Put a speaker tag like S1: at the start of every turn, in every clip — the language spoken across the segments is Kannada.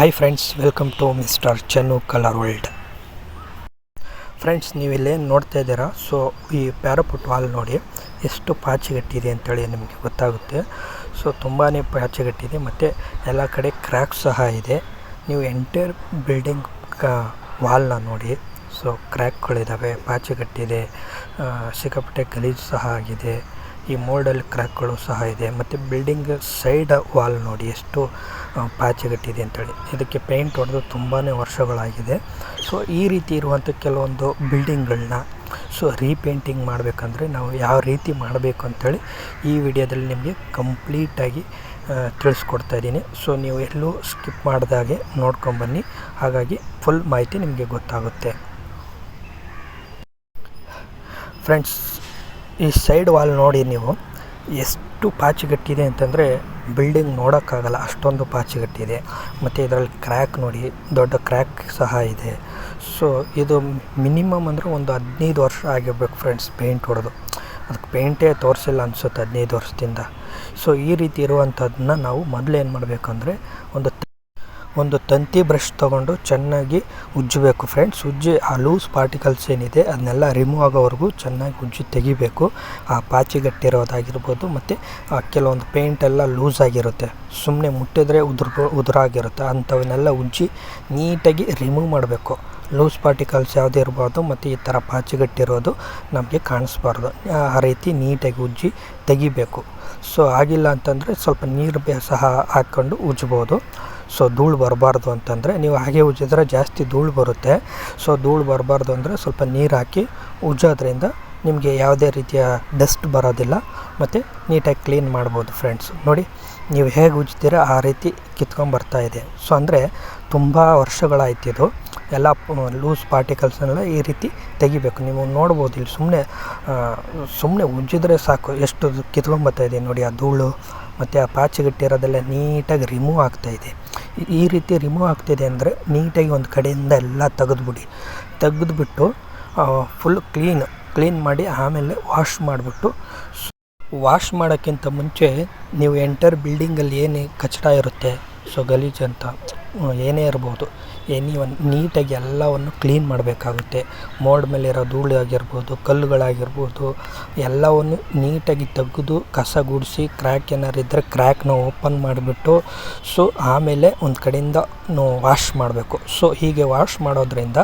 S1: Hi friends welcome to mister Chennu colour world friends ನೀವಿಲ್ಲೇನು ನೋಡ್ತಾ ಇದ್ದೀರಾ? ಸೊ ಈ ಪ್ಯಾರಾಪುಟ್ ವಾಲ್ ನೋಡಿ, ಎಷ್ಟು ಪಾಚಿಗಟ್ಟಿದೆ ಅಂತೇಳಿ ನಿಮಗೆ ಗೊತ್ತಾಗುತ್ತೆ. ಸೊ ತುಂಬಾ ಪಾಚಿಗಟ್ಟಿದೆ ಮತ್ತು ಎಲ್ಲ ಕಡೆ ಕ್ರ್ಯಾಕ್ ಸಹ ಇದೆ. ನೀವು ಎಂಟೈರ್ ಬಿಲ್ಡಿಂಗ್ ವಾಲ್ನ ನೋಡಿ ಸೊ ಕ್ರ್ಯಾಕ್ಗಳಿದ್ದಾವೆ ಪಾಚಿಗಟ್ಟಿದೆ ಸಿಕ್ಕಾಪಟ್ಟೆ ಗಲೀಜು ಸಹ ಆಗಿದೆ. ಈ ಮೋಲ್ಡಲ್ಲಿ ಕ್ರ್ಯಾಕ್ಗಳು ಸಹ ಇದೆ. ಮತ್ತು ಬಿಲ್ಡಿಂಗ್ ಸೈಡ್ ವಾಲ್ ನೋಡಿ ಎಷ್ಟು ಪಾಚಿಗಟ್ಟಿದೆ ಅಂತೇಳಿ. ಇದಕ್ಕೆ ಪೇಂಟ್ ಹೊಡೆದು ತುಂಬಾ ವರ್ಷಗಳಾಗಿದೆ. ಸೊ, ಈ ರೀತಿ ಇರುವಂಥ ಕೆಲವೊಂದು ಬಿಲ್ಡಿಂಗ್ಗಳನ್ನ ಸೊ, ರೀಪೇಂಟಿಂಗ್ ಮಾಡಬೇಕಂದ್ರೆ ನಾವು ಯಾವ ರೀತಿ ಮಾಡಬೇಕು ಅಂತೇಳಿ ಈ ವಿಡಿಯೋದಲ್ಲಿ ನಿಮಗೆ ಕಂಪ್ಲೀಟಾಗಿ ತಿಳಿಸ್ಕೊಡ್ತಾ ಇದ್ದೀನಿ. ಸೊ, ನೀವು ಎಲ್ಲೂ ಸ್ಕಿಪ್ ಮಾಡಿದಾಗೆ ನೋಡ್ಕೊಂಬನ್ನಿ ಹಾಗಾಗಿ ಫುಲ್ ಮಾಹಿತಿ ನಿಮಗೆ ಗೊತ್ತಾಗುತ್ತೆ. ಫ್ರೆಂಡ್ಸ್ ಈ ಸೈಡ್ ವಾಲ್ ನೋಡಿ ನೀವು ಎಷ್ಟು ಪಾಚಿಗಟ್ಟಿದೆ ಅಂತಂದರೆ ಬಿಲ್ಡಿಂಗ್ ನೋಡೋಕ್ಕಾಗಲ್ಲ, ಅಷ್ಟೊಂದು ಪಾಚಿಗಟ್ಟಿದೆ. ಮತ್ತು ಇದರಲ್ಲಿ ಕ್ರ್ಯಾಕ್ ನೋಡಿ, ದೊಡ್ಡ ಕ್ರ್ಯಾಕ್ ಸಹ ಇದೆ. ಸೊ ಇದು ಮಿನಿಮಮ್ ಅಂದರೆ ಒಂದು ಹದಿನೈದು ವರ್ಷ ಆಗಿರ್ಬೇಕು ಫ್ರೆಂಡ್ಸ್ ಪೇಂಟ್ ಹೊಡೆದು. ಅದಕ್ಕೆ ಪೇಂಟೇ ತೋರಿಸಿಲ್ಲ ಅನಿಸುತ್ತೆ ಹದಿನೈದು ವರ್ಷದಿಂದ. ಸೊ ಈ ರೀತಿ ಇರುವಂಥದ್ದನ್ನ ನಾವು ಮೊದಲು ಏನು ಮಾಡಬೇಕಂದ್ರೆ ಒಂದು ಒಂದು ತಂತಿ ಬ್ರಷ್ ತಗೊಂಡು ಚೆನ್ನಾಗಿ ಉಜ್ಜಬೇಕು ಫ್ರೆಂಡ್ಸ್ ಉಜ್ಜಿ ಆ ಲೂಸ್ ಪಾರ್ಟಿಕಲ್ಸ್ ಏನಿದೆ, ಅದನ್ನೆಲ್ಲ ರಿಮೂವ್ ಆಗೋವರೆಗೂ ಚೆನ್ನಾಗಿ ಉಜ್ಜಿ ತೆಗಿಬೇಕು. ಆ ಪಾಚಿಗಟ್ಟಿರೋದಾಗಿರ್ಬೋದು ಮತ್ತು ಕೆಲವೊಂದು ಪೇಂಟ್ ಎಲ್ಲ ಲೂಸ್ ಆಗಿರುತ್ತೆ. ಸುಮ್ಮನೆ ಮುಟ್ಟಿದ್ರೆ ಉದುರ್ ಉದುರಾಗಿರುತ್ತೆ. ಅಂಥವನ್ನೆಲ್ಲ ಉಜ್ಜಿ ನೀಟಾಗಿ ರಿಮೂವ್ ಮಾಡಬೇಕು. ಲೂಸ್ ಪಾರ್ಟಿಕಲ್ಸ್ ಯಾವುದೇ ಇರ್ಬೋದು ಮತ್ತು ಈ ಥರ ಪಾಚಿಗಟ್ಟಿರೋದು ನಮಗೆ ಕಾಣಿಸ್ಬಾರ್ದು. ಆ ರೀತಿ ನೀಟಾಗಿ ಉಜ್ಜಿ ತೆಗಿಬೇಕು. ಸೊ ಆಗಿಲ್ಲ ಅಂತಂದರೆ ಸ್ವಲ್ಪ ನೀರು ಸಹ ಹಾಕ್ಕೊಂಡು ಉಜ್ಬೋದು. ಸೊ ಧೂಳು ಬರಬಾರ್ದು ಅಂತಂದರೆ ನೀವು ಹಾಗೆ ಉಜ್ಜಿದ್ರೆ ಜಾಸ್ತಿ ಧೂಳು ಬರುತ್ತೆ. ಸೊ ಧೂಳು ಬರಬಾರ್ದು ಅಂದರೆ ಸ್ವಲ್ಪ ನೀರು ಹಾಕಿ ಉಜ್ಜೋದ್ರಿಂದ ನಿಮಗೆ ಯಾವುದೇ ರೀತಿಯ ಡಸ್ಟ್ ಬರೋದಿಲ್ಲ. ಮತ್ತು ನೀಟಾಗಿ ಕ್ಲೀನ್ ಮಾಡ್ಬೋದು ಫ್ರೆಂಡ್ಸ್. ನೋಡಿ ನೀವು ಹೇಗೆ ಉಜ್ತೀರ ಆ ರೀತಿ ಕಿತ್ಕೊಂಬರ್ತಾ ಇದೆ. ಸೊ ಅಂದರೆ ತುಂಬ ಇದು. ಎಲ್ಲ ಲೂಸ್ ಪಾರ್ಟಿಕಲ್ಸ್ನೆಲ್ಲ ಈ ರೀತಿ ತೆಗಿಬೇಕು. ನೀವು ನೋಡ್ಬೋದು ಇಲ್ಲಿ ಸುಮ್ಮನೆ ಸುಮ್ಮನೆ ಉಜ್ಜಿದ್ರೆ ಸಾಕು. ಎಷ್ಟು ಕಿತ್ಕೊಂಬರ್ತಾ ಇದೆ ನೋಡಿ, ಆ ಧೂಳು ಮತ್ತು ಆ ಪಾಚಿಗಿಟ್ಟಿರೋದೆಲ್ಲ ನೀಟಾಗಿ ರಿಮೂವ್ ಆಗ್ತಾ ಇದೆ. ಈ ರೀತಿ ರಿಮೂವ್ ಆಗ್ತಿದೆ ಅಂದರೆ ನೀಟಾಗಿ ಒಂದು ಕಡೆಯಿಂದ ಎಲ್ಲ ತೆಗೆದುಬಿಡಿ. ತೆಗೆದುಬಿಟ್ಟು ಫುಲ್ ಕ್ಲೀನ್ ಕ್ಲೀನ್ ಮಾಡಿ ಆಮೇಲೆ ವಾಶ್ ಮಾಡಿಬಿಟ್ಟು ವಾಶ್ ಮಾಡೋಕ್ಕಿಂತ ಮುಂಚೆ ನೀವು ಎಂಟರ್ ಬಿಲ್ಡಿಂಗಲ್ಲಿ ಏನು ಕಚಡ ಇರುತ್ತೆ ಸೊ ಗಲೀಜು ಅಂತ ಏನೇ ಇರ್ಬೋದು ಎನಿ ಒನ್ ನೀಟಾಗಿ ಎಲ್ಲವನ್ನು ಕ್ಲೀನ್ ಮಾಡಬೇಕಾಗುತ್ತೆ. ಮೋಲ್ಡ್ ಮೇಲಿರೋ ಧೂಳು ಆಗಿರ್ಬೋದು, ಕಲ್ಲುಗಳಾಗಿರ್ಬೋದು, ಎಲ್ಲವನ್ನು ನೀಟಾಗಿ ತೆಗೆದು ಕಸ ಗುಡಿಸಿ ಕ್ರ್ಯಾಕ್ ಏನಾರು ಇದ್ದರೆ ಕ್ರ್ಯಾಕ್ನ ಓಪನ್ ಮಾಡಿಬಿಟ್ಟು ಸೊ ಆಮೇಲೆ ಒಂದು ಕಡೆಯಿಂದ ವಾಶ್ ಮಾಡಬೇಕು. ಸೊ ಹೀಗೆ ವಾಶ್ ಮಾಡೋದ್ರಿಂದ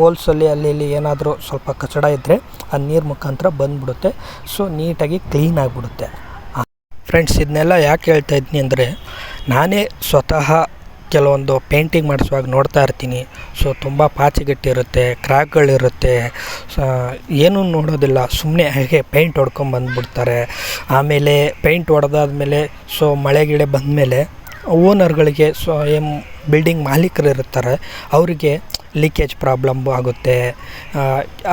S1: ಹೋಲ್ಸಲ್ಲಿ ಅಲ್ಲಿ ಇಲ್ಲಿ ಏನಾದರೂ ಸ್ವಲ್ಪ ಕಚಡ ಇದ್ದರೆ ಆ ನೀರು ಮುಖಾಂತರ ಬಂದ್ಬಿಡುತ್ತೆ. ಸೊ ನೀಟಾಗಿ ಕ್ಲೀನ್ ಆಗಿಬಿಡುತ್ತೆ. ಫ್ರೆಂಡ್ಸ್ ಇದನ್ನೆಲ್ಲ ಯಾಕೆ ಹೇಳ್ತಾ ಇದ್ದೀನಿ ಅಂದರೆ, ನಾನೇ ಸ್ವತಃ ಕೆಲವೊಂದು ಪೇಂಟಿಂಗ್ ಮಾಡಿಸುವಾಗ ನೋಡ್ತಾ ಇರ್ತೀನಿ. ಸೊ ತುಂಬ ಪಾಚಿಗಟ್ಟಿರುತ್ತೆ ಕ್ರ್ಯಾಕ್ಗಳಿರುತ್ತೆ ಸ ಏನೂ ನೋಡೋದಿಲ್ಲ. ಸುಮ್ಮನೆ ಹಾಗೆ ಪೇಂಟ್ ಹೊಡ್ಕೊಂಬಂದ್ಬಿಡ್ತಾರೆ ಆಮೇಲೆ ಪೇಂಟ್ ಹೊಡೆದಾದ್ಮೇಲೆ ಸೊ ಮಳೆ ಗಿಳೆ ಬಂದಮೇಲೆ ಓನರ್ಗಳಿಗೆ ಸೊ ಏನು ಬಿಲ್ಡಿಂಗ್ ಮಾಲೀಕರು ಇರ್ತಾರೆ ಅವರಿಗೆ ಲೀಕೇಜ್ ಪ್ರಾಬ್ಲಮ್ ಆಗುತ್ತೆ.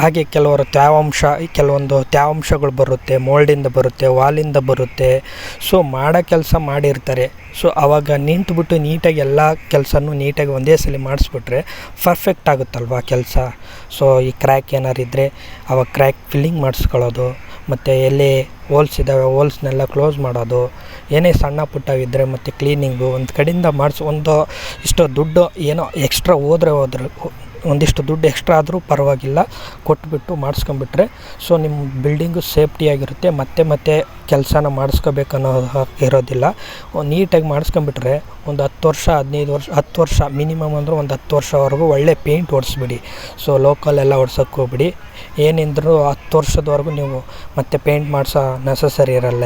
S1: ಹಾಗೆ ಕೆಲವರು ತೇವಾಂಶ ಕೆಲವೊಂದು ತೇವಾಂಶಗಳು ಬರುತ್ತೆ ಮೋಲ್ಡಿಂದ ಬರುತ್ತೆ ವಾಲಿಂದ ಬರುತ್ತೆ. ಸೊ ಮಾಡೋ ಕೆಲಸ ಮಾಡಿರ್ತಾರೆ. ಸೊ ಆವಾಗ ನಿಂತುಬಿಟ್ಟು ನೀಟಾಗಿ ಎಲ್ಲ ಕೆಲಸನೂ ನೀಟಾಗಿ ಒಂದೇ ಸಲ ಮಾಡಿಸ್ಬಿಟ್ರೆ ಪರ್ಫೆಕ್ಟ್ ಆಗುತ್ತಲ್ವ ಕೆಲಸ? ಸೊ ಈ ಕ್ರ್ಯಾಕ್ ಏನಾರಿದ್ದರೆ ಅವಾಗ ಕ್ರ್ಯಾಕ್ ಫಿಲ್ಲಿಂಗ್ ಮಾಡಿಸ್ಕೊಳ್ಳೋದು. ಮತ್ತು ಎಲ್ಲಿ ಹೋಲ್ಸ್ ಇದ್ದಾವೆ ಹೋಲ್ಸ್ನೆಲ್ಲ ಕ್ಲೋಸ್ ಮಾಡೋದು, ಏನೇ ಸಣ್ಣ ಪುಟ್ಟವಿದ್ದರೆ ಮತ್ತು ಕ್ಲೀನಿಂಗು ಒಂದು ಕಡೆಯಿಂದ ಮಾಡಿಸಿ, ಒಂದು ಇಷ್ಟು ದುಡ್ಡು ಏನೋ ಎಕ್ಸ್ಟ್ರಾ ಹೋದ್ರೆ ಹೋದ್ರೆ ಒಂದಿಷ್ಟು ದುಡ್ಡು ಎಕ್ಸ್ಟ್ರಾ ಆದರೂ ಪರವಾಗಿಲ್ಲ, ಕೊಟ್ಬಿಟ್ಟು ಮಾಡಿಸ್ಕೊಂಬಿಟ್ರೆ ಸೊ ನಿಮ್ಮ ಬಿಲ್ಡಿಂಗು ಸೇಫ್ಟಿಯಾಗಿರುತ್ತೆ ಮತ್ತೆ ಮತ್ತೆ ಕೆಲಸನ ಮಾಡಿಸ್ಕೋಬೇಕನ್ನೋ ಇರೋದಿಲ್ಲ. ನೀಟಾಗಿ ಮಾಡಿಸ್ಕೊಂಬಿಟ್ರೆ ಒಂದು ಹತ್ತು ವರ್ಷ, ಹದಿನೈದು ವರ್ಷ, ಹತ್ತು ವರ್ಷ ಮಿನಿಮಮ್ ಅಂದರೆ ಒಂದು ಹತ್ತು ವರ್ಷವರೆಗೂ ಒಳ್ಳೆ ಪೇಂಟ್ ಹೊಡೆಸ್ಬಿಡಿ ಸೊ ಲೋಕಲ್ ಎಲ್ಲ ಹೊಡ್ಸೋಕ್ಕೆ ಹೋಗ್ಬಿಡಿ. ಏನಿದ್ರೂ ಹತ್ತು ವರ್ಷದವರೆಗೂ ನೀವು ಮತ್ತೆ ಪೇಂಟ್ ಮಾಡಿಸೋ ನೆಸಸರಿ ಇರಲ್ಲ.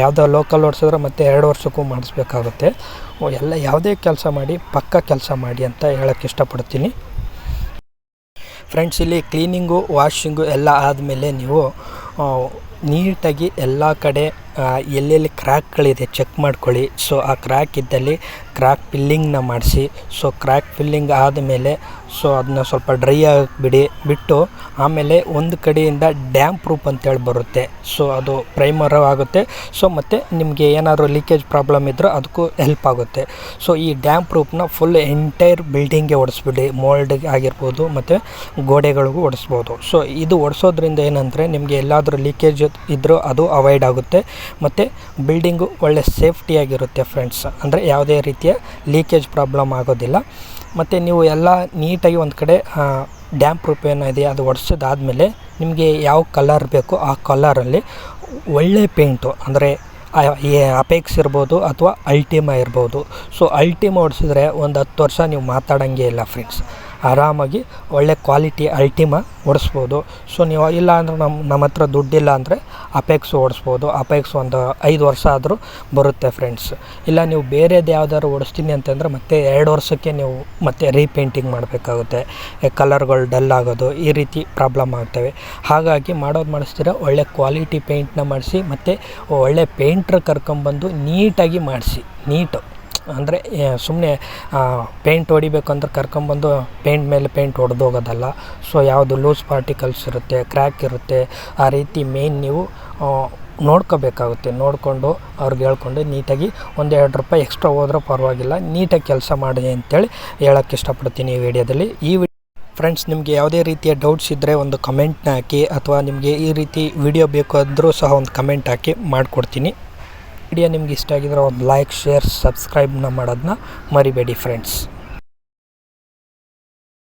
S1: ಯಾವುದೋ ಲೋಕಲ್ ಹೊಡ್ಸಿದ್ರೆ ಮತ್ತೆ ಎರಡು ವರ್ಷಕ್ಕೂ ಮಾಡಿಸ್ಬೇಕಾಗುತ್ತೆ. ಎಲ್ಲ ಯಾವುದೇ ಕೆಲಸ ಮಾಡಿ, ಪಕ್ಕ ಕೆಲಸ ಮಾಡಿ ಅಂತ ಹೇಳೋಕ್ಕೆ ಇಷ್ಟಪಡ್ತೀನಿ. ಫ್ರೆಂಡ್ಸ್ ಇಲ್ಲಿ ಕ್ಲೀನಿಂಗು ವಾಷಿಂಗು ಎಲ್ಲ ಆದಮೇಲೆ ನೀವು ನೀಟಾಗಿ ಎಲ್ಲ ಕಡೆ ಎಲ್ಲೆಲ್ಲಿ ಕ್ರ್ಯಾಕ್ಗಳಿದೆ ಚೆಕ್ ಮಾಡ್ಕೊಳ್ಳಿ. ಸೊ ಆ ಕ್ರ್ಯಾಕ್ ಇದ್ದಲ್ಲಿ ಕ್ರ್ಯಾಕ್ ಫಿಲ್ಲಿಂಗ್ನ ಮಾಡಿಸಿ. ಸೊ ಕ್ರ್ಯಾಕ್ ಫಿಲ್ಲಿಂಗ್ ಆದಮೇಲೆ ಸೊ ಅದನ್ನ ಸ್ವಲ್ಪ ಡ್ರೈ ಆಗಿಬಿಡಿ, ಬಿಟ್ಟು ಆಮೇಲೆ ಒಂದು ಕಡೆಯಿಂದ ಡ್ಯಾಮ್ ಪ್ರೂಫ್ ಅಂತೇಳಿ ಬರುತ್ತೆ. ಸೊ ಅದು ಪ್ರೈಮರ್ ಆಗುತ್ತೆ. ಸೊ ಮತ್ತು ನಿಮಗೆ ಏನಾದರೂ ಲೀಕೇಜ್ ಪ್ರಾಬ್ಲಮ್ ಇದ್ದರೂ ಅದಕ್ಕೂ ಹೆಲ್ಪ್ ಆಗುತ್ತೆ. ಸೊ ಈ ಡ್ಯಾಮ್ ಪ್ರೂಫ್ನ ಫುಲ್ ಎಂಟೈರ್ ಬಿಲ್ಡಿಂಗ್ಗೆ ಹೊಡೆಸ್ಬಿಡಿ ಮೋಲ್ಡ್ಗೆ ಆಗಿರ್ಬೋದು ಮತ್ತು ಗೋಡೆಗಳಿಗೂ ಹೊಡೆಸ್ಬೋದು ಸೊ ಇದು ಹೊಡೆಸೋದ್ರಿಂದ ಏನಂದರೆ ನಿಮಗೆ ಎಲ್ಲಾದರೂ ಲೀಕೇಜ್ ಇದ್ದರೂ ಅದು ಅವಾಯ್ಡ್ ಆಗುತ್ತೆ. ಮತ್ತು ಬಿಲ್ಡಿಂಗು ಒಳ್ಳೆ ಸೇಫ್ಟಿಯಾಗಿರುತ್ತೆ ಫ್ರೆಂಡ್ಸ್ ಅಂದರೆ ಯಾವುದೇ ರೀತಿಯ ಲೀಕೇಜ್ ಪ್ರಾಬ್ಲಮ್ ಆಗೋದಿಲ್ಲ. ಮತ್ತು ನೀವು ಎಲ್ಲ ನೀಟಾಗಿ ಒಂದು ಕಡೆ ಡ್ಯಾಂಪ್ ಪ್ರೂಫ್ ಏನಿದೆ ಅದು ಒಡ್ಸಿದಾದ್ಮೇಲೆ ನಿಮಗೆ ಯಾವ ಕಲರ್ ಬೇಕು ಆ ಕಲರಲ್ಲಿ ಒಳ್ಳೆ ಪೇಂಟು ಅಂದರೆ ಅಪೆಕ್ಸ್ ಇರ್ಬೋದು ಅಥವಾ ಅಲ್ಟಿಮಾ ಇರ್ಬೋದು. ಸೊ ಅಲ್ಟಿಮಾ ಹೊಡ್ಸಿದ್ರೆ ಒಂದು ಹತ್ತು ವರ್ಷ ನೀವು ಮಾತಾಡೋಂಗೆ ಇಲ್ಲ ಫ್ರೆಂಡ್ಸ್ ಆರಾಮಾಗಿ ಒಳ್ಳೆ ಕ್ವಾಲಿಟಿ ಅಲ್ಟಿಮಾ ಓಡಿಸ್ಬೋದು. ಸೊ ನೀವು ಇಲ್ಲ ಅಂದ್ರೆ ನಮ್ಮ ನಮ್ಮ ಹತ್ರ ದುಡ್ಡಿಲ್ಲ ಅಂದರೆ ಅಪೆಕ್ಸ್ ಓಡಿಸ್ಬೋದು. ಅಪೆಕ್ಸ್ ಒಂದು ಐದು ವರ್ಷ ಆದರೂ ಬರುತ್ತೆ ಫ್ರೆಂಡ್ಸ್ ಇಲ್ಲ ನೀವು ಬೇರೆದು ಯಾವ್ದಾದ್ರು ಓಡಿಸ್ತೀನಿ ಅಂತಂದರೆ ಮತ್ತೆ ಎರಡು ವರ್ಷಕ್ಕೆ ನೀವು ಮತ್ತೆ ರೀಪೇಂಟಿಂಗ್ ಮಾಡಬೇಕಾಗುತ್ತೆ. ಕಲರ್ಗಳು ಡಲ್ ಆಗೋದು, ಈ ರೀತಿ ಪ್ರಾಬ್ಲಮ್ ಆಗ್ತವೆ. ಹಾಗಾಗಿ ಮಾಡೋದು ಮಾಡಿಸ್ತೀರ, ಒಳ್ಳೆ ಕ್ವಾಲಿಟಿ ಪೇಂಟ್ನ ಮಾಡಿಸಿ ಮತ್ತು ಒಳ್ಳೆ ಪೇಂಟ್ರ್ ಕರ್ಕೊಂಬಂದು ನೀಟಾಗಿ ಮಾಡಿಸಿ. ನೀಟು ಅಂದರೆ ಸುಮ್ಮನೆ ಪೇಂಟ್ ಹೊಡಿಬೇಕು ಅಂದ್ರೆ ಕರ್ಕೊಂಬಂದು ಪೇಂಟ್ ಮೇಲೆ ಪೇಂಟ್ ಹೊಡ್ದೋಗೋದಲ್ಲ. ಸೊ ಯಾವುದು ಲೂಸ್ ಪಾರ್ಟಿಕಲ್ಸ್ ಇರುತ್ತೆ ಕ್ರ್ಯಾಕ್ ಇರುತ್ತೆ, ಆ ರೀತಿ ಮೇಯ್ನ್ ನೀವು ನೋಡ್ಕೋಬೇಕಾಗುತ್ತೆ. ನೋಡಿಕೊಂಡು ಅವ್ರಿಗೆ ಹೇಳ್ಕೊಂಡು ನೀಟಾಗಿ ಒಂದು ಎರಡು ರೂಪಾಯಿ ಎಕ್ಸ್ಟ್ರಾ ಹೋದ್ರೂ ಪರವಾಗಿಲ್ಲ. ನೀಟಾಗಿ ಕೆಲಸ ಮಾಡಿ ಅಂತೇಳಿ ಹೇಳೋಕ್ಕೆ ಇಷ್ಟಪಡ್ತೀನಿ ಈ ವಿಡಿಯೋದಲ್ಲಿ. ಈ ಫ್ರೆಂಡ್ಸ್ ನಿಮಗೆ ಯಾವುದೇ ರೀತಿಯ ಡೌಟ್ಸ್ ಇದ್ದರೆ ಒಂದು ಕಮೆಂಟ್ನ ಹಾಕಿ, ಅಥವಾ ನಿಮಗೆ ಈ ರೀತಿ ವಿಡಿಯೋ ಬೇಕು ಅಂದರೂ ಸಹ ಒಂದು ಕಮೆಂಟ್ ಹಾಕಿ ಮಾಡಿಕೊಡ್ತೀನಿ. ವಿಡಿಯೋ ನಿಮ್ಗೆ ಇಷ್ಟ ಆಗಿದ್ರೆ ಒಂದು ಲೈಕ್ ಶೇರ್ ಸಬ್ಸ್ಕ್ರೈಬ್ನ ಮಾಡೋದನ್ನ ಮರಿಬೇಡಿ ಫ್ರೆಂಡ್ಸ್